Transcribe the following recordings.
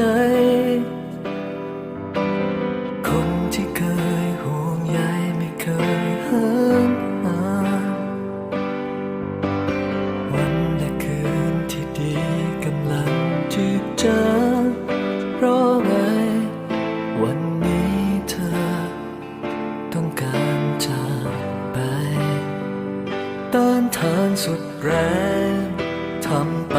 ใจ คนที่เคยห่วงใยไม่เคยห้ามหาวันและคืนที่ดีกำลังจืดจางเพราะไง วันนี้เธอ ต้องการจากไปต้านทานสุดแรงทำไป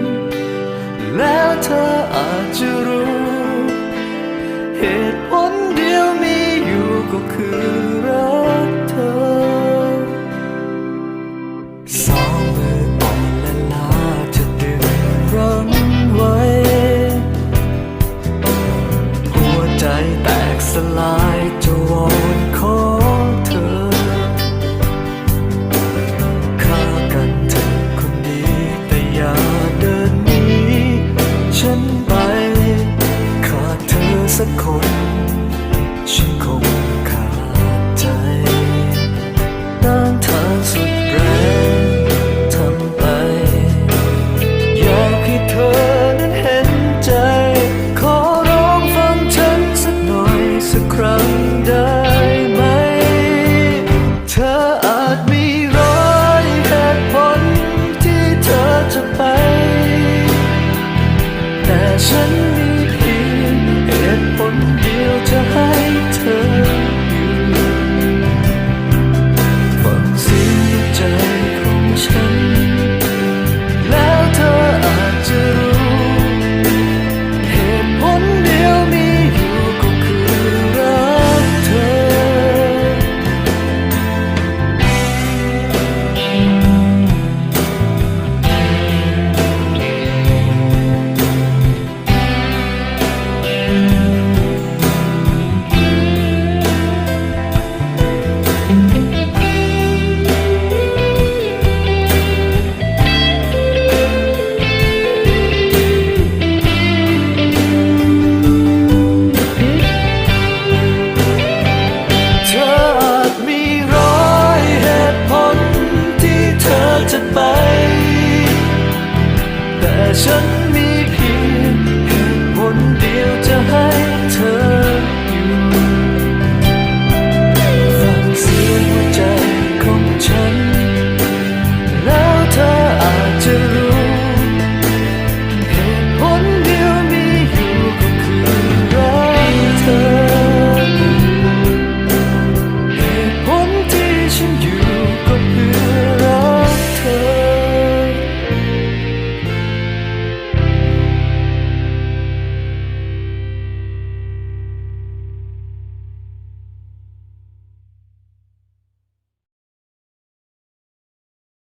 แล้วเธออาจจะรู้ เหตุผลเดียวมีอยู่ก็คือรักเธอ สองมืออ่อนและลาจะดึงรั้งไว้ หัวใจแตกสลายจะวอน เ Chân